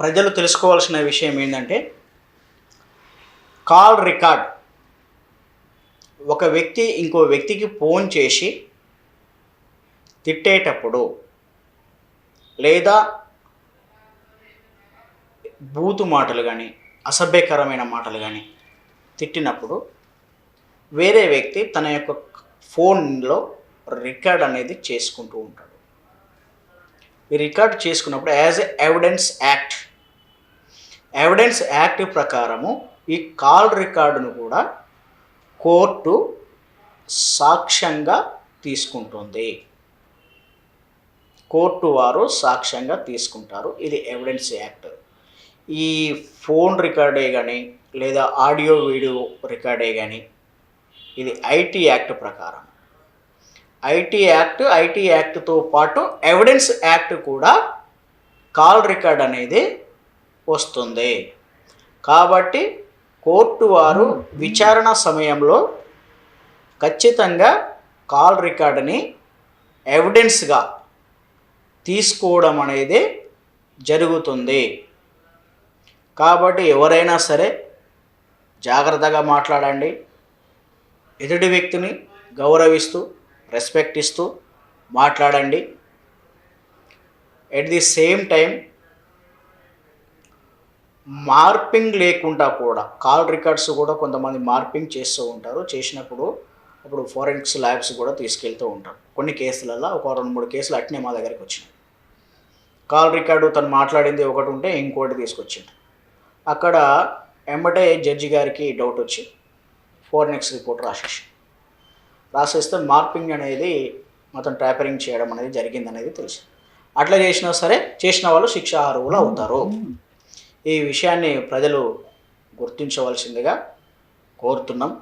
ప్రజలు తెలుసుకోవాల్సిన విషయం ఏంటంటే కాల్ రికార్డ్. ఒక వ్యక్తి ఇంకో వ్యక్తికి ఫోన్ చేసి తిట్టేటప్పుడు లేదా బూతు మాటలు కానీ అసభ్యకరమైన మాటలు కానీ తిట్టినప్పుడు వేరే వ్యక్తి తన యొక్క ఫోన్లో రికార్డ్ అనేది చేసుకుంటూ ఉంటాడు. మీరు రికార్డ్ చేసుకున్నప్పుడు as a evidence act evidence act ప్రకారము ఈ కాల్ రికార్డును కూడా కోర్టు సాక్ష్యంగా తీసుకుంటుంది. కోర్టు వారు సాక్ష్యంగా తీసుకుంటారు. ఇది ఎవిడెన్స్ యాక్ట్ ఈ ఫోన్ రికార్డే కానీ లేదా ఆడియో వీడియో రికార్డే కానీ ఇది ఐటీ యాక్ట్ ప్రకారం. ఐటీ యాక్ట్ ఐటీ యాక్ట్తో పాటు ఎవిడెన్స్ యాక్ట్ కూడా కాల్ రికార్డ్ అనేది వస్తుంది. కాబట్టి కోర్టు వారు విచారణ సమయంలో ఖచ్చితంగా కాల్ రికార్డుని ఎవిడెన్స్గా తీసుకోవడం అనేది జరుగుతుంది. కాబట్టి ఎవరైనా సరే జాగ్రత్తగా మాట్లాడండి. ఎదుటి వ్యక్తిని గౌరవిస్తూ రెస్పెక్ట్ ఇస్తూ మాట్లాడండి. At the same time morphing లేకుండా కూడా కాల్ రికార్డ్స్ కూడా కొంతమంది మార్పింగ్ చేస్తూ ఉంటారు. చేసినప్పుడు అప్పుడు ఫోరెన్సిక్స్ ల్యాబ్స్ కూడా తీసుకెళ్తూ ఉంటారు. కొన్ని కేసులలో ఒక రెండు మూడు కేసులు అట్నే మా దగ్గరికి వచ్చినాయి. కాల్ రికార్డు తను మాట్లాడింది ఒకటి ఉంటే ఇంకోటి తీసుకొచ్చింది. అక్కడ ఎంబటే జడ్జి గారికి డౌట్ వచ్చి ఫోరెన్సిక్స్ రిపోర్ట్ రాసేసి రాసేస్తే మార్పింగ్ అనేది మొత్తం ట్యాపరింగ్ చేయడం అనేది జరిగింది అనేది తెలుసు. అట్లా చేసినా సరే చేసిన వాళ్ళు శిక్ష అర్హులు అవుతారు. ఈ విషయాన్ని ప్రజలు గుర్తించవలసిందిగా కోరుతున్నాం.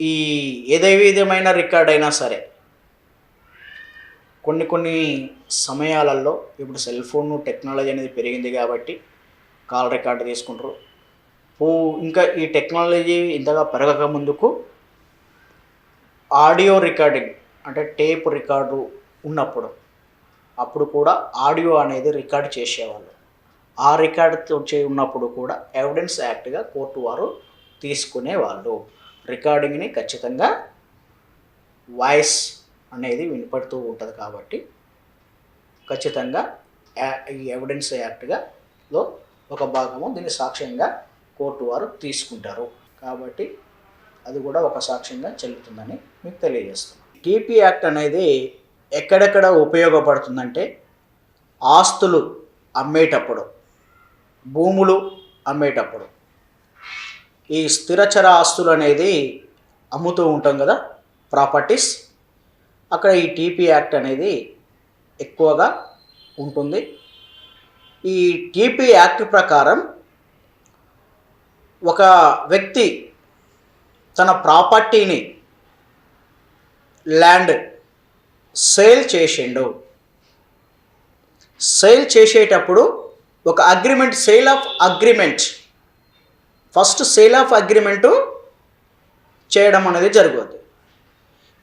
ఈ ఏదే విధమైన రికార్డ్ అయినా సరే కొన్ని కొన్ని సమయాలలో ఇప్పుడు సెల్ ఫోన్ టెక్నాలజీ అనేది పెరిగింది కాబట్టి కాల్ రికార్డు తీసుకుంటారు. పూ ఇంకా ఈ టెక్నాలజీ ఇంతగా పెరగక ముందుకు ఆడియో రికార్డింగ్ అంటే టేప్ రికార్డు ఉన్నప్పుడు అప్పుడు కూడా ఆడియో అనేది రికార్డ్ చేసేవాళ్ళు. ఆ రికార్డుతో వచ్చే ఉన్నప్పుడు కూడా ఎవిడెన్స్ యాక్ట్గా కోర్టు వారు తీసుకునేవాళ్ళు. రికార్డింగ్ని ఖచ్చితంగా వాయిస్ అనేది వినపడుతూ ఉంటుంది కాబట్టి ఖచ్చితంగా ఈ ఎవిడెన్స్ యాక్ట్గా లో ఒక భాగము దీన్ని సాక్ష్యంగా కోర్టు వారు తీసుకుంటారు. కాబట్టి అది కూడా ఒక సాక్ష్యంగా చెల్లుతుందని మీకు తెలియజేస్తున్నాను టీపీ యాక్ట్ అనేది ఎక్కడెక్కడ ఉపయోగపడుతుందంటే ఆస్తులు అమ్మేటప్పుడు భూములు అమ్మేటప్పుడు ఈ స్థిరచర ఆస్తులు అనేది అమ్ముతూ ఉంటాం కదా ప్రాపర్టీస్. అక్కడ ఈ టీపీ యాక్ట్ అనేది ఎక్కువగా ఉంటుంది. ఈ టీపీ యాక్ట్ ప్రకారం ఒక వ్యక్తి తన ప్రాపర్టీని ల్యాండ్ సేల్ చేసిండు. సేల్ చేసేటప్పుడు ఒక agreement sale of agreement. First sale of agreement చేయడం అనేది జరుగుతుంది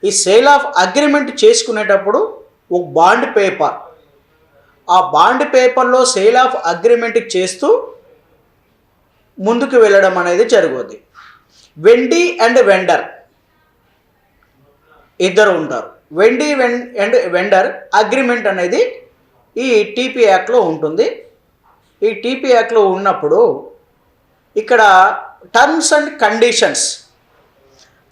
ఈ సేల్ ఆఫ్ అగ్రిమెంట్ చేసుకునేటప్పుడు ఒక బాండ్ పేపర్. ఆ బాండ్ పేపర్లో సేల్ ఆఫ్ అగ్రిమెంట్ చేస్తూ ముందుకు వెళ్ళడం అనేది జరుగుతుంది వెండి అండ్ వెండర్. ఇద్దరు ఉంటారు. వెండి వెన్ అండ్ వెండర్ అగ్రిమెంట్ అనేది ఈ టీపీ యాక్ట్లో ఉంటుంది. ఈ టీపీ యాక్ట్లో ఉన్నప్పుడు ఇక్కడ టర్మ్స్ అండ్ కండిషన్స్.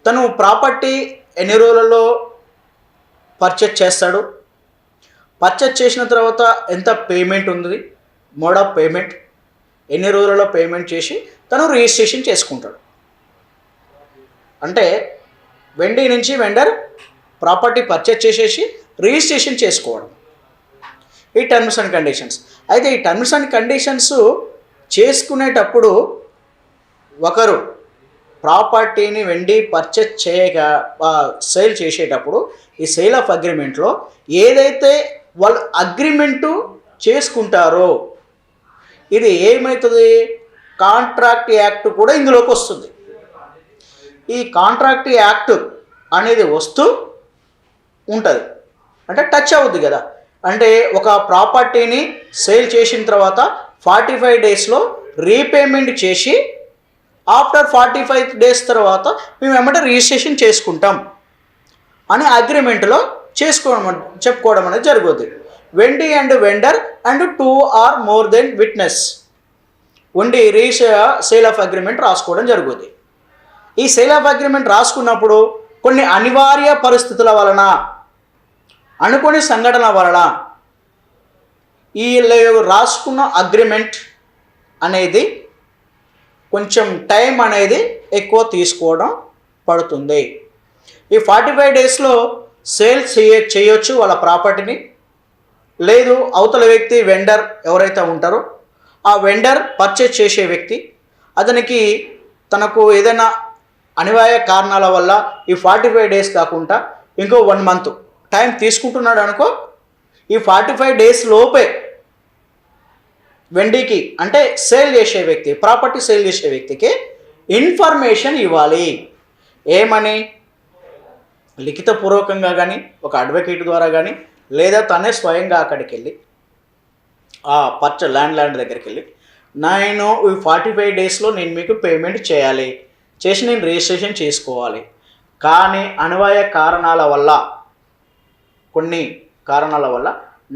తను ప్రాపర్టీ ఎన్ని రోజులలో పర్చేజ్ చేస్తాడు? పర్చేజ్ చేసిన తర్వాత ఎంత పేమెంట్ ఉంది? Mode of payment. ఎన్ని రోజులలో పేమెంట్ చేసి తను రిజిస్ట్రేషన్ చేసుకుంటాడు. అంటే వెండి నుంచి వెండర్ ప్రాపర్టీ పర్చేజ్ చేసేసి రిజిస్ట్రేషన్ చేసుకోవడం. ఈ టర్మ్స్ అండ్ కండిషన్స్ అయితే ఈ టర్మ్స్ అండ్ కండిషన్స్ చేసుకునేటప్పుడు ఒకరు ప్రాపర్టీని వెండి పర్చేజ్ చేయక సేల్ చేసేటప్పుడు ఈ సేల్ ఆఫ్ అగ్రిమెంట్లో ఏదైతే వాళ్ళు అగ్రిమెంటు చేసుకుంటారో ఇది ఏమవుతుంది కాంట్రాక్ట్ యాక్ట్ కూడా ఇందులోకి వస్తుంది. ఈ కాంట్రాక్ట్ యాక్ట్ అనేది వస్తూ ఉంటుంది. అంటే టచ్ అవుద్ది కదా. అంటే ఒక ప్రాపర్టీని సేల్ చేసిన తర్వాత ఫార్టీ ఫైవ్ డేస్లో రీపేమెంట్ చేసి ఆఫ్టర్ ఫార్టీ ఫైవ్ డేస్ తర్వాత మేము ఏమంటే రిజిస్ట్రేషన్ చేసుకుంటాం అని అగ్రిమెంట్లో చేసుకోవడం చెప్పుకోవడం అనేది జరుగుతుంది vendee and vendor and two or more than witness ఉండి రీసే సేల్ ఆఫ్ అగ్రిమెంట్ రాసుకోవడం జరుగుతుంది ఈ సేల్ ఆఫ్ అగ్రిమెంట్ రాసుకున్నప్పుడు కొన్ని అనివార్య పరిస్థితుల వలన అనుకోని సంఘటన వలన ఈ రాసుకున్న అగ్రిమెంట్ అనేది కొంచెం టైం అనేది ఎక్కువ తీసుకోవడం పడుతుంది. ఈ ఫార్టీ ఫైవ్ డేస్లో సేల్ చేయ చేయొచ్చు వాళ్ళ ప్రాపర్టీని. లేదు అవతల వ్యక్తి వెండర్ ఎవరైతే ఉంటారో ఆ వెండర్ పర్చేజ్ చేసే వ్యక్తి అతనికి తనకు ఏదైనా అనివార్య కారణాల వల్ల ఈ ఫార్టీ ఫైవ్ డేస్ కాకుండా ఇంకో వన్ మంత్ టైం తీసుకుంటున్నాడు అనుకో ఈ ఫార్టీ ఫైవ్ డేస్ లోపే వెండికి అంటే సేల్ చేసే వ్యక్తి ప్రాపర్టీ సేల్ చేసే వ్యక్తికి ఇన్ఫర్మేషన్ ఇవ్వాలి. ఏమని? లిఖితపూర్వకంగా కానీ ఒక అడ్వకేట్ ద్వారా కానీ లేదా తనే స్వయంగా అక్కడికి వెళ్ళి ఆ పర్చ ల్యాండ్ ల్యాండ్ దగ్గరికి వెళ్ళి నేను ఈ ఫార్టీ ఫైవ్ డేస్లో నేను మీకు పేమెంట్ చేయాలి. చేసి నేను రిజిస్ట్రేషన్ చేసుకోవాలి. కానీ అనివార్య కారణాల వల్ల కొన్ని కారణాల వల్ల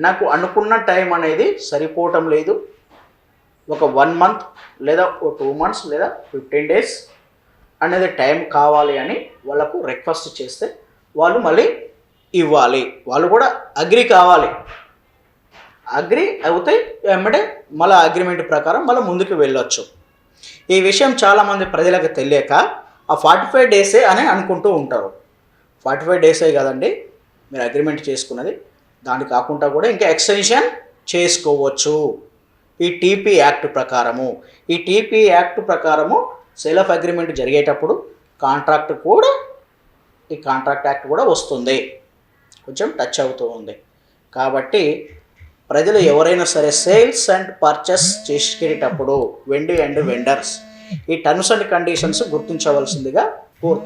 నాకు అనుకున్న టైం అనేది సరిపోవటం లేదు. ఒక వన్ మంత్ లేదా ఒక టూ మంత్స్ లేదా ఫిఫ్టీన్ డేస్ అనేది టైం కావాలి అని వాళ్ళకు రిక్వెస్ట్ చేస్తే వాళ్ళు మళ్ళీ ఇవ్వాలి. వాళ్ళు కూడా అగ్రి కావాలి. అగ్రి అవుతే వెంబడే మళ్ళీ అగ్రిమెంట్ ప్రకారం మళ్ళీ ముందుకు వెళ్ళొచ్చు. ఈ విషయం చాలామంది ప్రజలకు తెలియక ఆ ఫార్టీ ఫైవ్ డేసే అని అనుకుంటూ ఉంటారు. ఫార్టీ ఫైవ్ డేసే కదండి మీరు అగ్రిమెంట్ చేసుకున్నది. దాని కాకుండా కూడా ఇంకా ఎక్స్టెన్షన్ చేసుకోవచ్చు. ఈ టీపీ యాక్ట్ ప్రకారము ఈ టీపీ యాక్ట్ ప్రకారము సేల్ ఆఫ్ అగ్రిమెంట్ జరిగేటప్పుడు కాంట్రాక్ట్ కూడా ఈ కాంట్రాక్ట్ యాక్ట్ కూడా వస్తుంది. కొంచెం టచ్ అవుతూ ఉంది. కాబట్టి ప్రజలు ఎవరైనా సరే సేల్స్ అండ్ పర్చేస్ చేసుకునేటప్పుడు వెండి అండ్ వెండర్స్ ఈ టర్మ్స్ అండ్ కండిషన్స్ గుర్తించవలసిందిగా కోరుతున్నాను